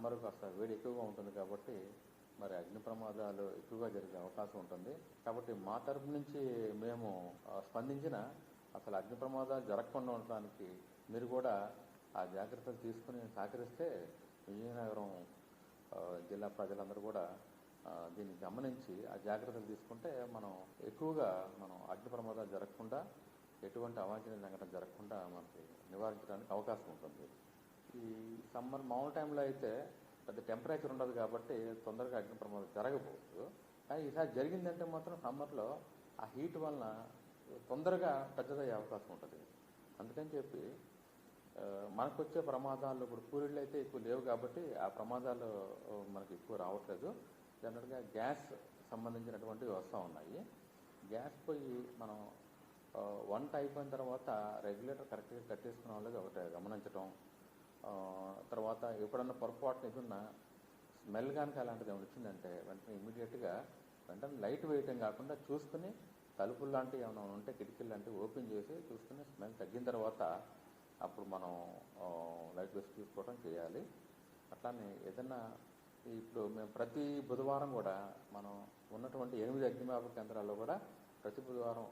Summer కాస్త వేడి ఎక్కువగా ఉంటుంది కాబట్టి మరి అగ్ని ప్రమాదాలు ఎక్కువగా జరిగే అవకాశం ఉంటుంది. కాబట్టి మా తరపు నుంచి మేము స్పందించిన అసలు అగ్ని ప్రమాదాలు జరగకుండా ఉండటానికి మీరు కూడా ఆ జాగ్రత్తలు తీసుకుని సహకరిస్తే విజయనగరం జిల్లా ప్రజలందరూ కూడా దీన్ని గమనించి ఆ జాగ్రత్తలు తీసుకుంటే మనం ఎక్కువగా మనం అగ్ని ప్రమాదాలు జరగకుండా ఎటువంటి అవాంఛనీయ సంఘటన జరగకుండా మనకి నివారించడానికి అవకాశం ఉంటుంది. ఈ సమ్మర్ మామూలు టైంలో అయితే పెద్ద టెంపరేచర్ ఉండదు కాబట్టి తొందరగా అగ్ని ప్రమాదం జరగబోదు. కానీ ఈసారి జరిగిందంటే మాత్రం సమ్మర్లో ఆ హీట్ వలన తొందరగా పెద్దదయ్యే అవకాశం ఉంటుంది. అందుకని చెప్పి మనకు వచ్చే ప్రమాదాలు ఇప్పుడు పూరిళ్ళు అయితే ఎక్కువ లేవు కాబట్టి ఆ ప్రమాదాలు మనకి ఎక్కువ రావట్లేదు. జనరల్గా గ్యాస్ సంబంధించినటువంటివి వస్తూ ఉన్నాయి. గ్యాస్ పొయ్యి మనం వంట అయిపోయిన తర్వాత రెగ్యులేటర్ కరెక్ట్గా కట్టేసుకున్న వాళ్ళకి ఒకటి గమనించడం తర్వాత ఎప్పుడన్నా పొరపాటున ఏదన్నా స్మెల్ కనుక అలాంటిది ఏమైనా వచ్చిందంటే వెంటనే ఇమీడియట్గా వెంటనే లైట్ వేయటం కాకుండా చూసుకుని తలుపులు లాంటివి ఏమైనా ఉంటే కిటికీలు లాంటివి ఓపెన్ చేసి చూసుకుని స్మెల్ తగ్గిన తర్వాత అప్పుడు మనం లైట్ వేసి తీసుకోవడం చేయాలి. అట్లానే ఏదన్నా ఇప్పుడు మేము ప్రతి బుధవారం కూడా మనం ఉన్నటువంటి ఎనిమిది అగ్నిమాపక కేంద్రాల్లో కూడా ప్రతి బుధవారం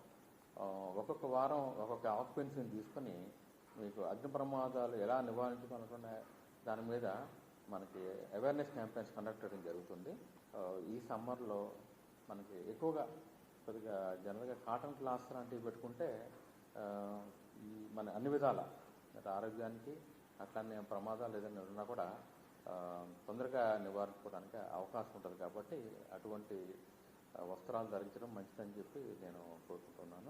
ఒక్కొక్క వారం ఒక్కొక్క ఆక్యుపెన్సీని తీసుకొని మీకు అగ్ని ప్రమాదాలు ఎలా నివారించుకోవాలనుకునే దాని మీద మనకి అవేర్నెస్ క్యాంపెయిన్స్ కండక్ట్ చేయడం జరుగుతుంది. ఈ సమ్మర్లో మనకి ఎక్కువగా కొద్దిగా జనరల్గా కాటన్ క్లాస్ లాంటివి పెట్టుకుంటే ఈ మన అన్ని విధాల ఆరోగ్యానికి అట్లానే ప్రమాదాలు ఏదైనా ఉన్నా కూడా తొందరగా నివారించుకోవడానికి అవకాశం ఉంటుంది కాబట్టి అటువంటి వస్త్రాలు ధరించడం మంచిదని చెప్పి నేను కోరుకుంటున్నాను.